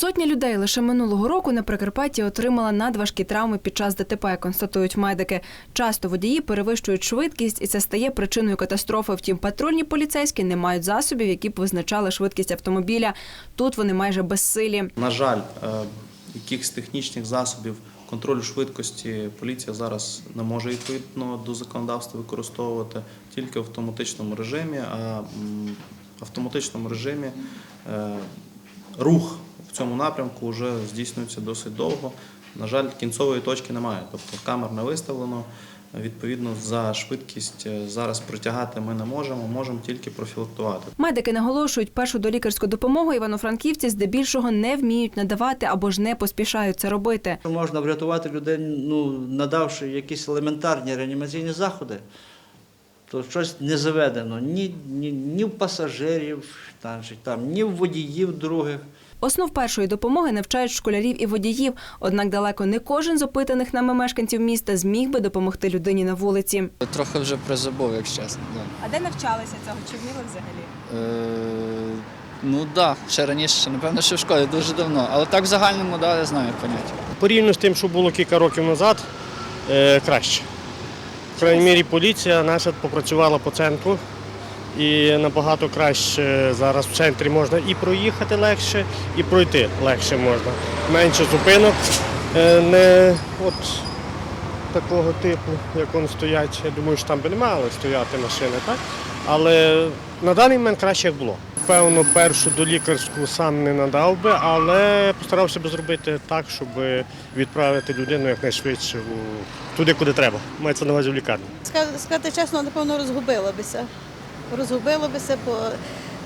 Сотня людей лише минулого року на Прикарпатті отримала надважкі травми під час ДТП, констатують медики. Часто водії перевищують швидкість, і це стає причиною катастрофи. Втім, патрульні поліцейські не мають засобів, які б визначали швидкість автомобіля. Тут вони майже безсилі. На жаль, е, якихось технічних засобів контролю швидкості поліція зараз не може відповідно до законодавства використовувати тільки в автоматичному режимі, а в автоматичному режимі е, рух в цьому напрямку вже здійснюється досить довго. На жаль, кінцевої точки немає, тобто камер не виставлено. Відповідно, за швидкість е, зараз притягати ми не можемо, можемо тільки профілактувати. Медики наголошують, першу долікарську допомогу івано-франківці здебільшого не вміють надавати або ж не поспішають це робити. Можна врятувати людей, ну, надавши якісь елементарні реанімаційні заходи, то щось не заведено ні, ні, ні в пасажирів, там, там, ні в водіїв других. Основ першої допомоги навчають школярів і водіїв. Однак далеко не кожен з опитаних нами мешканців міста зміг би допомогти людині на вулиці. Трохи вже призабув, якщо чесно. Да. А де навчалися цього? Чи вміли взагалі? Е, ну так, да, ще раніше, напевно, що в школі дуже давно. Але так в загальному, да, я знаю поняття. Порівняно з тим, що було кілька років назад, е, краще. В крайній мірі поліція наша попрацювала по центру і набагато краще зараз в центрі можна і проїхати легше, і пройти легше можна. Менше зупинок, е, не от такого типу, як вони стоять. Я думаю, що там би не мали стояти машини, так? Але на даний момент краще як було. Певно, першу долікарську сам не надав би, але постарався би зробити так, щоб відправити людину якнайшвидше туди, куди треба. Мається на увазі в лікарню. Сказати чесно, напевно, розгубила бися. Розгубила бися, бо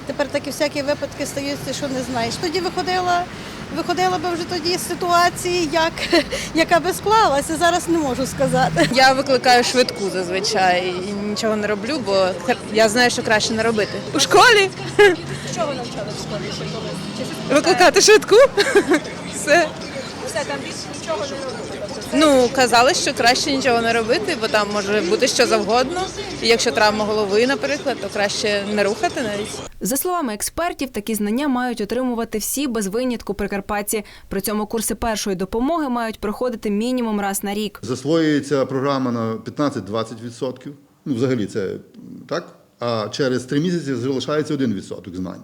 тепер такі всякі випадки стаються, що не знаєш. Тоді виходила, виходила би вже тоді з ситуації, як, яка би склалася. Зараз не можу сказати. Я викликаю швидку зазвичай і нічого не роблю, бо я знаю, що краще не робити. У школі? Чого навчали в школі? Викликати швидку? Все. Все там більше нічого не робили. Ну, казали, що краще нічого не робити, бо там може бути що завгодно. І якщо травма голови, наприклад, то краще не рухати навіть. За словами експертів, такі знання мають отримувати всі без винятку прикарпатці. При цьому курси першої допомоги мають проходити мінімум раз на рік. Засвоюється програма на 15-20%. Ну, взагалі, це так. А через три місяці залишається 1% знань.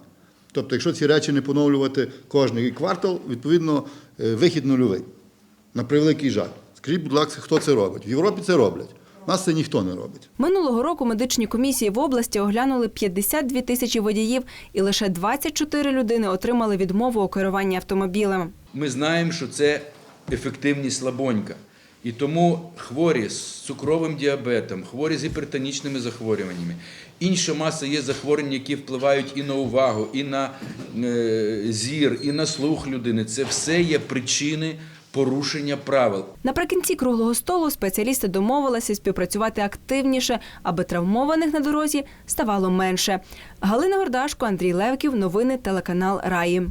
Тобто, якщо ці речі не поновлювати кожний квартал, відповідно, е, вихід нульовий. На превеликий жаль. Скажіть, будь ласка, хто це робить? В Європі це роблять. Нас це ніхто не робить. Минулого року медичні комісії в області оглянули 52 тисячі водіїв, і лише 24 людини отримали відмову у керуванні автомобілем. ми знаємо, що це ефективність слабонька. І тому хворі з цукровим діабетом, хворі з гіпертонічними захворюваннями, інша маса є захворювань, які впливають і на увагу, і на е, зір, і на слух людини. Це все є причини порушення правил. Наприкінці круглого столу спеціалісти домовилися співпрацювати активніше, аби травмованих на дорозі ставало менше. Галина Гордашко, Андрій Левків, новини телеканал Раї.